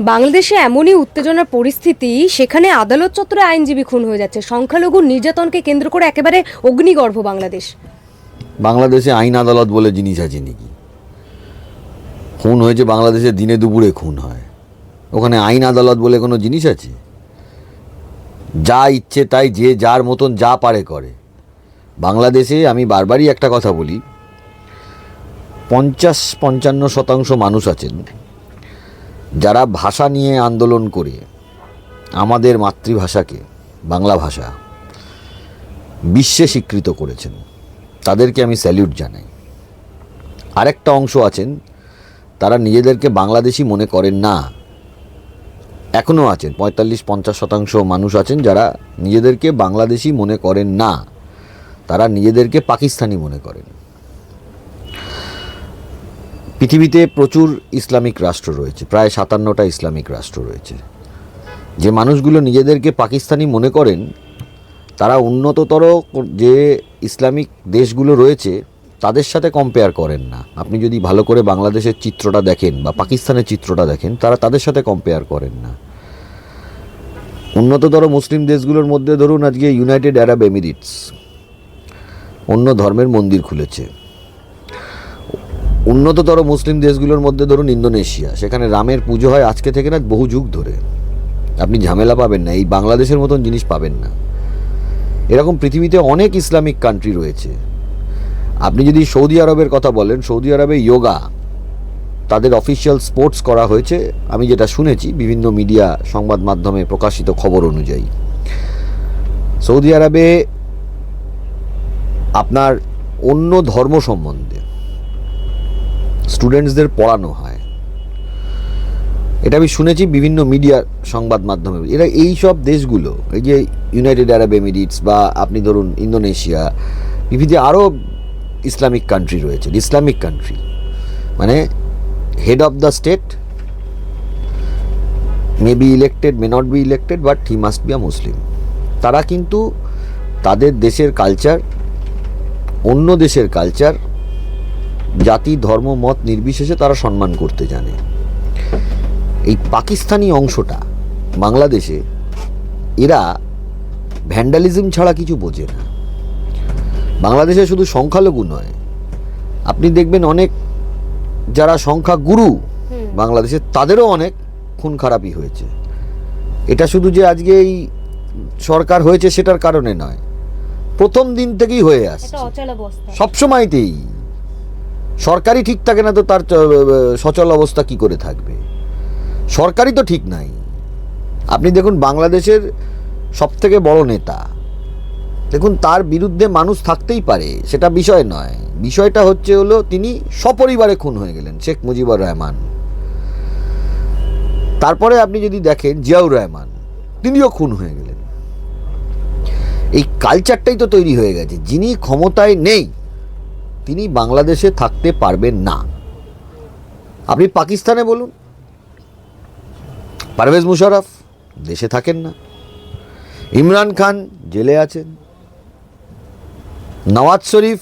বাংলাদেশে এমনই উত্তেজনার পরিস্থিতি, সেখানে আদালত চত্বরে আইনজীবী খুন হয়ে যাচ্ছে। সংখ্যালঘু নির্যাতনকে কেন্দ্র করে একেবারে অগ্নিগর্ভ বাংলাদেশ। বাংলাদেশে আইন আদালত বলে জিনিস আছে নাকি? খুন হয়েছে বাংলাদেশে দিনে দুপুরে খুন হয়। ওখানে আইন আদালত বলে কোনো জিনিস আছে? যা ইচ্ছে তাই যে যার মতন যা পারে করে। বাংলাদেশে আমি বারবারই একটা কথা বলি, পঞ্চাশ পঞ্চান্ন শতাংশ মানুষ আছেন যারা ভাষা নিয়ে আন্দোলন করে, আমাদের মাতৃভাষাকে, বাংলা ভাষা, বিশ্বে স্বীকৃত করেছেন, তাদেরকে আমি স্যালিউট জানাই। আরেকটা অংশ আছেন, তারা নিজেদেরকে বাংলাদেশি মনে করেন না। এখনও আছেন, পঁয়তাল্লিশ পঞ্চাশ শতাংশ মানুষ আছেন যারা নিজেদেরকে বাংলাদেশি মনে করেন না। তারা নিজেদেরকে পাকিস্তানি মনে করেন। পৃথিবীতে প্রচুর ইসলামিক রাষ্ট্র রয়েছে, প্রায় সাতান্নটা ইসলামিক রাষ্ট্র রয়েছে। যে মানুষগুলো নিজেদেরকে পাকিস্তানি মনে করেন, তারা উন্নততর যে ইসলামিক দেশগুলো রয়েছে, তাদের সাথে কম্পেয়ার করেন না। আপনি যদি ভালো করে বাংলাদেশের চিত্রটা দেখেন বা পাকিস্তানের চিত্রটা দেখেন, তারা তাদের সাথে কম্পেয়ার করেন না। উন্নততর মুসলিম দেশগুলোর মধ্যে ধরুন আজকে ইউনাইটেড আরব এমিরেটস অন্য ধর্মের মন্দির খুলেছে। উন্নততর মুসলিম দেশগুলোর মধ্যে ধরুন ইন্দোনেশিয়া, সেখানে রামের পুজো হয় আজকে থেকে না বহু যুগ ধরে। আপনি ঝামেলা পাবেন না, এই বাংলাদেশের মতন জিনিস পাবেন না। এরকম পৃথিবীতে অনেক ইসলামিক কান্ট্রি রয়েছে। আপনি যদি সৌদি আরবের কথা বলেন, সৌদি আরবে যোগা তাদের অফিসিয়াল স্পোর্টস করা হয়েছে। আমি যেটা শুনেছি, বিভিন্ন মিডিয়া সংবাদ মাধ্যমে প্রকাশিত খবর অনুযায়ী। সৌদি আরবে আপনার অন্য ধর্ম সম্বন্ধে স্টুডেন্টসদের পড়ানো হয়। এটা আমি শুনেছি বিভিন্ন মিডিয়া সংবাদ মাধ্যমে। এরা এই সব দেশগুলো, এই যে ইউনাইটেড আরব এমিরেটস বা আপনি ধরুন ইন্দোনেশিয়া বিভিন্ন আরও ইসলামিক কান্ট্রি রয়েছে ইসলামিক কান্ট্রি মানে head of the state may be elected may not be elected but he must be a Muslim তারা কিন্তু তাদের দেশের কালচার অন্য দেশের কালচার জাতি ধর্ম মত নির্বিশেষে তারা সম্মান করতে জানে। এই পাকিস্তানি অংশটা বাংলাদেশে এরা ভ্যান্ডালিজম ছাড়া কিছু বোঝে না। বাংলাদেশে শুধু সংখ্যালঘু নয় আপনি দেখবেন অনেক যারা সংখ্যা গুরু বাংলাদেশে তাদেরও অনেক খুন খারাপি হয়েছে। এটা শুধু যে আজকে এই সরকার হয়েছে সেটার কারণে নয় প্রথম দিন থেকেই হয়ে আসছে। সবসময়তেই। সরকারি ঠিক থাকে না তো তার সচল অবস্থা কি করে থাকবে? সরকারই তো ঠিক নাই। আপনি দেখুন বাংলাদেশের সব থেকে বড় নেতা। দেখুন তার বিরুদ্ধে মানুষ থাকতেই পারে, সেটা বিষয় নয়। বিষয়টা হচ্ছে হলো তিনি সপরিবারে খুন হয়ে গেলেন, শেখ মুজিবুর রহমান। তারপরে আপনি যদি দেখেন জিয়াউর রহমান, তিনিও খুন হয়ে গেলেন। এই কালচারটাই তো তৈরি হয়ে গেছে, যিনি ক্ষমতায় নেই তিনি বাংলাদেশে থাকতে পারবেন না। আপনি পাকিস্তানে বলুন। পারভেজ মুশারফ দেশে থাকেন না। ইমরান খান জেলে আছেন। নওয়াজ শরীফ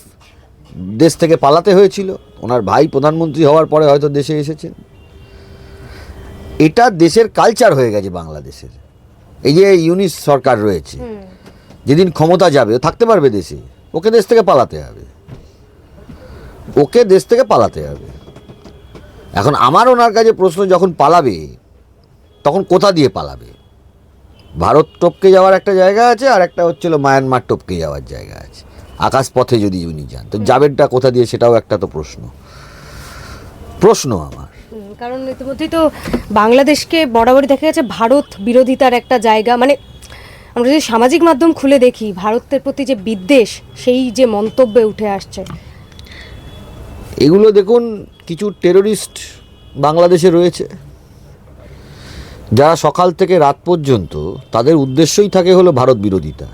দেশ থেকে পালাতে হয়েছিল। ওনার ভাই প্রধানমন্ত্রী হওয়ার পরে হয়তো দেশে এসেছেন। এটা দেশের কালচার হয়ে গেছে বাংলাদেশের। এই যে ইউনিস সরকার রয়েছে যেদিন ক্ষমতা যাবে ও থাকতে পারবে দেশে। ওকে দেশ থেকে পালাতে হবে। ওকে দেশ থেকে পালাতে হবে। এখন আমার ওনার কাছে প্রশ্ন, যখন পালাবে, তখন কোথা দিয়ে পালাবে? ভারত টপকে যাওয়ার একটা জায়গা আছে, আর একটা হচ্ছিল মায়ানমার টপকে যাওয়ার জায়গা আছে। আকাশ পথে যদি উনি যান, তো যাবেনটা কোথা দিয়ে, সেটাও একটা তো প্রশ্ন। প্রশ্ন আমার। কারণ ইতিমধ্যেই তো বাংলাদেশকে বরাবরই দেখা গেছে, ভারত বিরোধিতার একটা জায়গা। মানে আমরা যদি সামাজিক মাধ্যম খুলে দেখি, ভারতের প্রতি যে বিদ্বেষ, সেই যে মন্তব্যে উঠে আসছে এগুলো দেখুন, কিছু টেররিস্ট বাংলাদেশে রয়েছে। যারা সকাল থেকে রাত পর্যন্ত তাদের উদ্দেশ্যই থাকে হলো ভারত বিরোধিতা।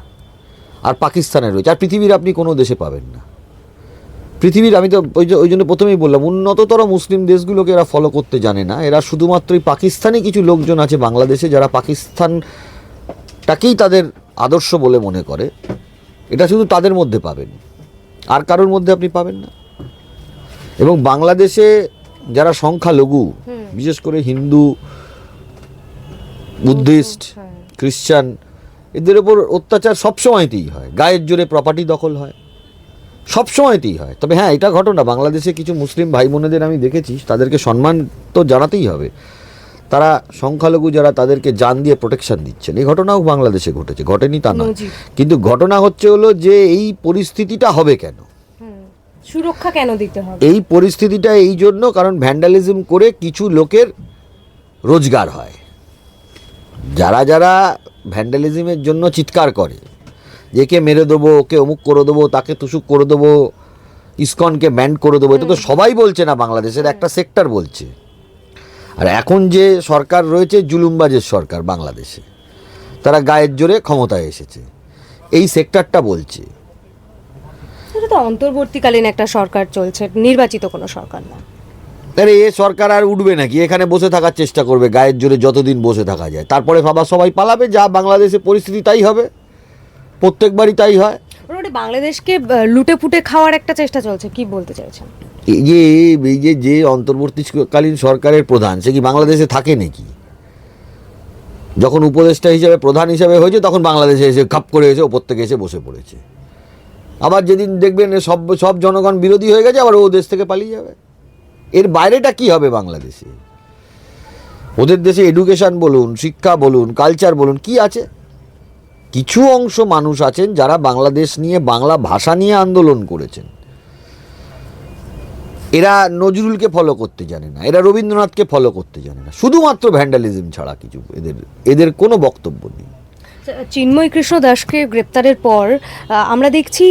আর পাকিস্তানে রয়েছে। আর পৃথিবীর আপনি কোনো দেশে পাবেন না। পৃথিবীর, আমি তো ওই ওই জন্য প্রথমেই বললাম, উন্নততর মুসলিম দেশগুলোকে এরা ফলো করতে জানে না। এরা শুধুমাত্রই পাকিস্তানি কিছু লোকজন আছে বাংলাদেশে যারা পাকিস্তানটাকেই তাদের আদর্শ বলে মনে করে। এটা শুধু তাদের মধ্যে পাবেন। আর কারোর মধ্যে আপনি পাবেন না। এবং বাংলাদেশে যারা সংখ্যালঘু বিশেষ করে হিন্দু বুদ্ধিস্ট খ্রিশ্চান এদের ওপর অত্যাচার সবসময়তেই হয়। গায়ের জোরে প্রপার্টি দখল হয়। সবসময়তেই হয়। তবে হ্যাঁ এটা ঘটনা। বাংলাদেশে কিছু মুসলিম ভাই বোনেদের আমি দেখেছি তাদেরকে সম্মান তো জানাতেই হবে। তারা সংখ্যালঘু যারা তাদেরকে জান দিয়ে প্রোটেকশন দিচ্ছেন। এই ঘটনাও বাংলাদেশে ঘটেছে। ঘটেনি তা নয়। কিন্তু ঘটনা হচ্ছে হলো যে এই পরিস্থিতিটা হবে কেন। সুরক্ষা কেন দিতে হবে? এই পরিস্থিতিটা এই জন্য কারণ ভ্যান্ডালিজম করে কিছু লোকের রোজগার হয়। যারা যারা ভ্যান্ডালিজমের জন্য চিৎকার করে যে একে মেরে দেবো ওকে অমুক করে দেবো তাকে তুসুক করে দেবো ইসকনকে ব্যান্ড করে দেবো এটা তো সবাই বলছে না বাংলাদেশের একটা সেক্টর বলছে। আর এখন যে সরকার রয়েছে জুলুমবাজের সরকার বাংলাদেশে তারা গায়ের জোরে ক্ষমতায় এসেছে। এই সেক্টরটা বলছে। এটা তো অন্তর্বর্তীকালীন একটা সরকার চলছে নির্বাচিত কোনো সরকার না। আরে এ সরকার আর উঠবে নাকি? এখানে বসে থাকার চেষ্টা করবে গায়ের জোরে যতদিন বসে থাকা যায়। তারপরে বাবা সবাই পালাবে যা বাংলাদেশে পরিস্থিতি তাই হবে। প্রত্যেকবারই তাই হয়। বাংলাদেশকে লুটে পুটে খাওয়ার একটা চেষ্টা চলছে কি বলতে চাইছেন? এই যে এই যে যে অন্তর্বর্তীকালীন সরকারের প্রধান সে কি বাংলাদেশে থাকে নাকি? যখন উপদেষ্টা হিসেবে প্রধান হিসেবে হয়েছে তখন বাংলাদেশে এসে খাপ করে এসে ওপর থেকে এসে বসে পড়েছে। আবার যেদিন দেখবেন সব সব জনগণ বিরোধী হয়ে গেছে, আবার ও দেশ থেকে পালিয়ে যাবে। এর বাইরেটা কি হবে বাংলাদেশে? ওদের দেশে এডুকেশন বলুন, শিক্ষা বলুন কালচার বলুন, কি আছে? কিছু অংশ মানুষ আছেন যারা বাংলাদেশ নিয়ে, বাংলা ভাষা নিয়ে আন্দোলন করেছেন। এরা নজরুলকে ফলো করতে জানে না, এরা রবীন্দ্রনাথকে ফলো করতে জানে না। শুধুমাত্র ভ্যান্ডালিজম ছাড়া কিছু, এদের এদের কোনো বক্তব্য নেই। চিন্ময় কৃষ্ণ দাসকে গ্রেপ্তারের পর আমরা দেখছি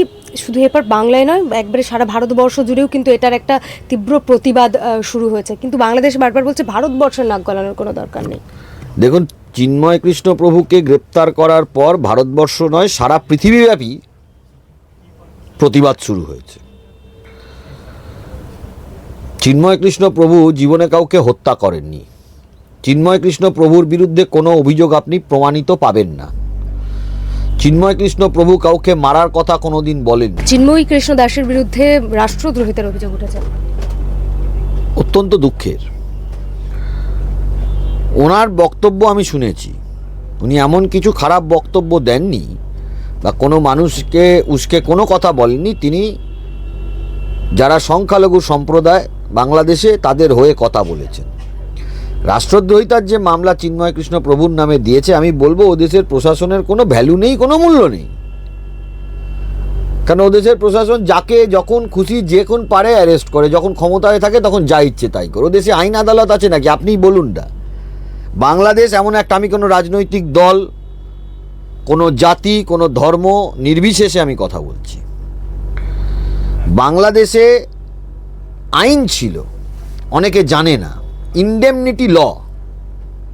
শুধু এরপর বাংলায় নয়, একবারে সারা ভারতবর্ষ জুড়েও কিন্তু এটার একটা তীব্র প্রতিবাদ শুরু হয়েছে। কিন্তু বাংলাদেশ বারবার বলছে ভারতবর্ষের নাক গলানোর কোনো দরকার নেই। দেখুন, চিন্ময় কৃষ্ণ প্রভুকে গ্রেপ্তার করার পর ভারতবর্ষ নয়, সারা পৃথিবীব্যাপী প্রতিবাদ শুরু হয়েছে। চিন্ময় কৃষ্ণ প্রভু জীবনে কাউকে হত্যা করেননি। চিন্ময় কৃষ্ণ প্রভুর বিরুদ্ধে কোনো অভিযোগ আপনি প্রমাণিত পাবেন না। চিন্ময় কৃষ্ণ প্রভু কাউকে মারার কথা কোনোদিন বলেন চিন্ময় কৃষ্ণ দাসের বিরুদ্ধে রাষ্ট্রদ্রোহিতার অভিযোগ উঠেছে। অত্যন্ত দুঃখের। ওনার বক্তব্য আমি শুনেছি। উনি এমন কিছু খারাপ বক্তব্য দেননি বা কোনো মানুষকে উস্কে কোনো কথা বলেননি তিনি যারা সংখ্যালঘু সম্প্রদায় বাংলাদেশে তাদের হয়ে কথা বলেছেন। রাষ্ট্রদ্রোহিতার যে মামলা চিন্ময় কৃষ্ণ প্রভুর নামে দিয়েছে, আমি বলব ও দেশের প্রশাসনের কোনো ভ্যালু নেই, কোনো মূল্য নেই। কারণ ওদেশের প্রশাসন যাকে যখন খুশি যে কোন পারে অ্যারেস্ট করে, যখন ক্ষমতায় থাকে তখন যা ইচ্ছে তাই করে। ওদেশে আইন আদালত আছে নাকি? আপনিই বলুন না। বাংলাদেশ এমন একটা, আমি কোনো রাজনৈতিক দল, কোনো জাতি, কোনো ধর্ম নির্বিশেষে আমি কথা বলছি। বাংলাদেশে আইন ছিল, অনেকে জানে না। ইন্ডেমনিটি ল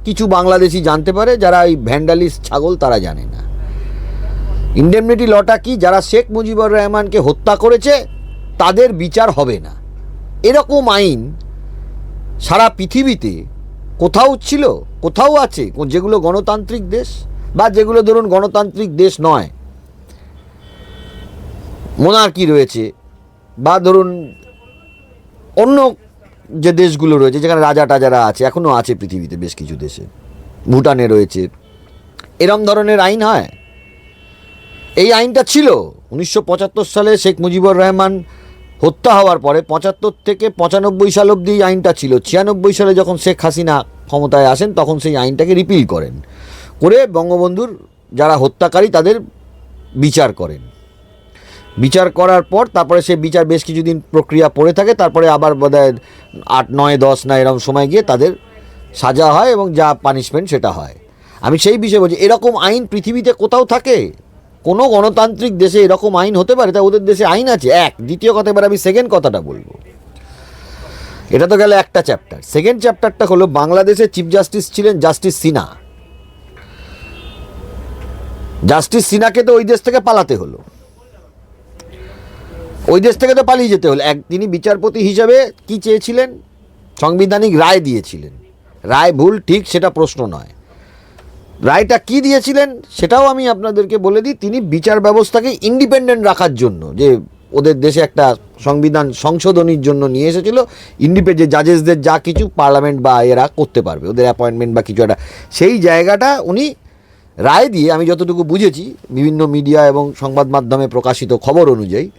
কিছু বাংলাদেশি জানতে পারে, যারা এই ভ্যান্ডালিস ছাগল তারা জানে না। ইন্ডেমনিটি লটা কি? যারা শেখ মুজিবুর রহমানকে হত্যা করেছে, তাদের বিচার হবে না। এরকম আইন সারা পৃথিবীতে কোথাও ছিল, কোথাও আছে, যেগুলো গণতান্ত্রিক দেশ বা যেগুলো ধরুন গণতান্ত্রিক দেশ নয়। মোনার্কি রয়েছে বা ধরুন অন্য যে দেশগুলো রয়েছে, যেখানে রাজা টাজারা আছে এখনও আছে পৃথিবীতে বেশ কিছু দেশে। ভুটানে রয়েছে। এরম ধরনের আইন হয়। এই আইনটা ছিল। উনিশশো পঁচাত্তর সালে শেখ মুজিবুর রহমান হত্যা হওয়ার পরে পঁচাত্তর থেকে পঁচানব্বই সাল অবধি আইনটা ছিল। ছিয়ানব্বই সালে যখন শেখ হাসিনা ক্ষমতায় আসেন, তখন সেই আইনটাকে রিপিল করেন। করে বঙ্গবন্ধুর যারা হত্যাকারী, তাদের বিচার করেন। বিচার করার পর তারপরে সে বিচার বেশ কিছুদিন প্রক্রিয়া পড়ে থাকে, তারপরে আবার বোধহয় আট, নয়, দশ, না এরকম সময় গিয়ে তাদের সাজা হয় এবং যা পানিশমেন্ট সেটা হয়। আমি সেই বিষয়ে বলছি, এরকম আইন পৃথিবীতে কোথাও থাকে? কোনো গণতান্ত্রিক দেশে এরকম আইন হতে পারে? তা ওদের দেশে আইন আছে? এক। দ্বিতীয় কথা, এবার আমি সেকেন্ড কথাটা বলব। এটা তো গেল একটা চ্যাপ্টার সেকেন্ড চ্যাপ্টারটা হলো বাংলাদেশের চিফ জাস্টিস ছিলেন জাস্টিস সিনহা। জাস্টিস সিনহাকে তো ওই দেশ থেকে পালাতে হলো। ওই দেশ থেকে তো পালিয়ে যেতে হলো। এক তিনি বিচারপতি হিসাবে কি চেয়েছিলেন? সাংবিধানিক রায় দিয়েছিলেন। রায় ভুল ঠিক, সেটা প্রশ্ন নয়। রায়টা কি দিয়েছিলেন, সেটাও আমি আপনাদেরকে বলে দিই। তিনি বিচার ব্যবস্থাকে ইন্ডিপেন্ডেন্ট রাখার জন্য, যে ওদের দেশে একটা সংবিধান সংশোধনীর জন্য নিয়ে এসেছিল ইন্ডিপেন্ডেন্ট জাজেসদের যা কিছু পার্লামেন্ট বা এরা করতে পারবে, ওদের অ্যাপয়েন্টমেন্ট বা কিছু একটা। সেই জায়গাটা উনি রায় দিয়ে, আমি যতটুকু বুঝেছি, বিভিন্ন মিডিয়া এবং সংবাদ মাধ্যমে প্রকাশিত খবর অনুযায়ী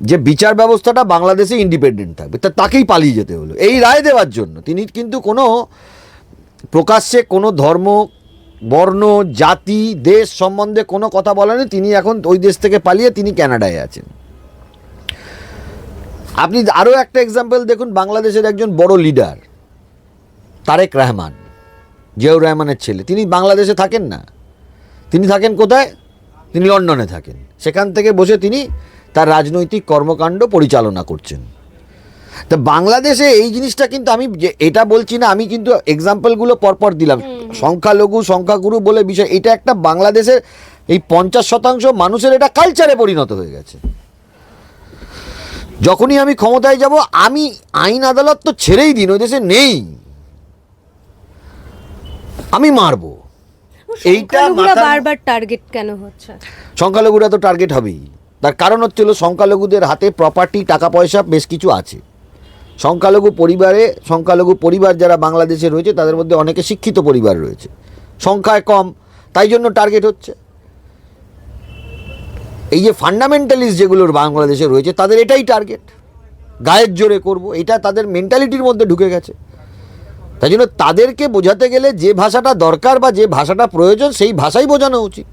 যে বিচার ব্যবস্থাটা বাংলাদেশে ইন্ডিপেন্ডেন্ট থাকবে, তা তাকেই পালিয়ে যেতে হলো। এই রায় দেওয়ার জন্য তিনি কিন্তু কোনো প্রকাশ্যে কোনো ধর্ম, বর্ণ, জাতি, দেশ সম্বন্ধে কোনো কথা বলেনি। তিনি এখন ওই দেশ থেকে পালিয়ে তিনি ক্যানাডায় আছেন। আপনি আরও একটা এক্সাম্পল দেখুন, বাংলাদেশের একজন বড় লিডার তারেক রহমান, জিয়াউর রহমানের ছেলে। তিনি বাংলাদেশে থাকেন না। তিনি থাকেন কোথায়? তিনি লন্ডনে থাকেন। সেখান থেকে বসে তিনি তার রাজনৈতিক কর্মকাণ্ড পরিচালনা করছেন। তা বাংলাদেশে এই জিনিসটা কিন্তু আমি এটা বলছি না আমি কিন্তু এক্সাম্পলগুলো পরপর দিলাম। সংখ্যালঘু সংখ্যাগুরু বলে বিষয় এটা একটা বাংলাদেশের এই পঞ্চাশ শতাংশ মানুষের এটা কালচারে পরিণত হয়ে গেছে। যখনই আমি ক্ষমতায় যাব আমি আইন আদালত তো ছেড়েই দিন ওই দেশে নেই। আমি মারবো। এইটা বারবার টার্গেট কেন হচ্ছে? সংখ্যালঘুরা তো টার্গেট হবেই। তার কারণ হচ্ছে হলো সংখ্যালঘুদের হাতে প্রপার্টি টাকা পয়সা বেশ কিছু আছে। সংখ্যালঘু পরিবারে, সংখ্যালঘু পরিবার যারা বাংলাদেশে রয়েছে, তাদের মধ্যে অনেকে শিক্ষিত পরিবার রয়েছে। সংখ্যায় কম, তাই জন্য টার্গেট হচ্ছে। এই যে ফান্ডামেন্টালিস্ট যেগুলোর বাংলাদেশে রয়েছে, তাদের এটাই টার্গেট গায়ের জোরে করব, এটা তাদের মেন্টালিটির মধ্যে ঢুকে গেছে। তাই জন্য তাদেরকে বোঝাতে গেলে যে ভাষাটা দরকার বা যে ভাষাটা প্রয়োজন, সেই ভাষাই বোঝানো উচিত।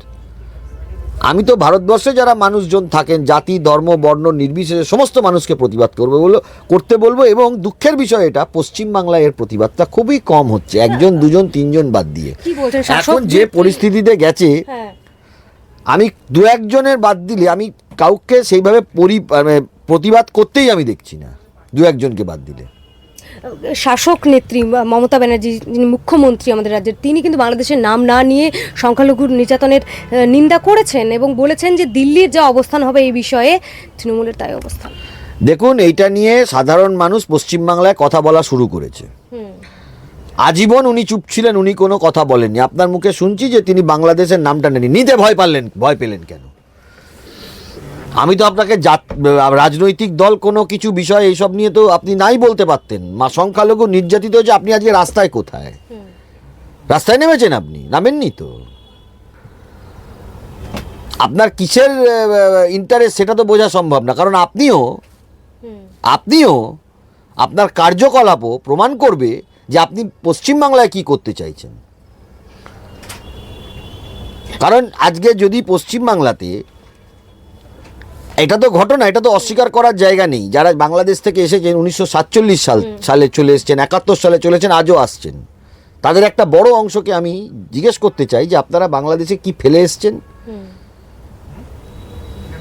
আমি তো ভারতবর্ষে যারা মানুষজন থাকেন জাতি ধর্ম বর্ণ নির্বিশেষে সমস্ত মানুষকে প্রতিবাদ করবে বলো করতে বলব এবং দুঃখের বিষয় এটা পশ্চিমবাংলায় এর প্রতিবাদটা খুবই কম হচ্ছে একজন দুজন তিনজন বাদ দিয়ে। এখন যে পরিস্থিতিতে গেছে হ্যাঁ। আমি দু একজনের বাদ দিলে আমি কাউকে সেইভাবে পরি মানে প্রতিবাদ করতেই আমি দেখছি না দু একজনকে বাদ দিলে। শাসক নেত্রী মমতা ব্যানার্জি যিনি মুখ্যমন্ত্রী আমাদের রাজ্যের তিনি কিন্তু বাংলাদেশের নাম না নিয়ে সংখ্যালঘুর নির্যাতনের নিন্দা করেছেন এবং বলেছেন যে দিল্লির যা অবস্থান হবে এই বিষয়ে তৃণমূলের তাই অবস্থান। দেখুন এইটা নিয়ে সাধারণ মানুষ পশ্চিমবাংলায় কথা বলা শুরু করেছে। আজীবন উনি চুপ ছিলেন উনি কোনো কথা বলেননি। আপনার মুখে শুনছি যে তিনি বাংলাদেশের নামটা নেননি। নিতে ভয় পারলেন ভয় পেলেন কেন? আমি তো আপনাকে রাজনৈতিক দল কোনো কিছু বিষয় এইসব নিয়ে তো আপনি নাই বলতে পারতেন। মা সংখ্যালঘু নির্যাতিত হচ্ছে আপনি আজকে রাস্তায় কোথায়? রাস্তায় নেমেছেন আপনি? নামেননি তো? আপনার কিসের ইন্টারেস্ট সেটা তো বোঝা সম্ভব না। কারণ আপনিও আপনিও আপনার কার্যকলাপও প্রমাণ করবে যে আপনি পশ্চিমবাংলায় কি করতে চাইছেন। কারণ আজকে যদি পশ্চিমবাংলাতে এটা তো ঘটনা এটা তো অস্বীকার করার জায়গা নেই। যারা বাংলাদেশ থেকে এসেছেন উনিশশো সাতচল্লিশ সাল সালে চলে এসেছেন একাত্তর সালে চলেছেন আজও আসছেন। তাদের একটা বড় অংশকে আমি জিজ্ঞেস করতে চাই যে আপনারা বাংলাদেশে কি ফেলে এসছেন?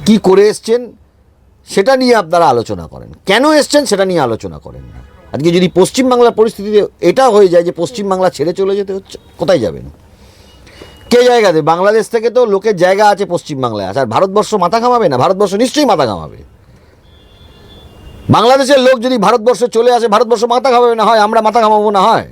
কি করে এসছেন? সেটা নিয়ে আপনারা আলোচনা করেন। কেন এসছেন সেটা নিয়ে আলোচনা করেন না। আজকে যদি পশ্চিমবাংলার পরিস্থিতিতে এটা হয়ে যায় যে পশ্চিমবাংলা ছেড়ে চলে যেতে হচ্ছে কোথায় যাবেন? কে জায়গা জায়গাতে বাংলাদেশ থেকে তো লোকের জায়গা আছে পশ্চিমবাংলায় আছে। আর ভারতবর্ষ মাথা ঘামাবে না? ভারতবর্ষ নিশ্চয়ই মাথা ঘামাবে। বাংলাদেশের লোক যদি ভারতবর্ষে চলে আসে, ভারতবর্ষ মাথা ঘামাবে না হয়? আমরা মাথা ঘামাবো না হয়?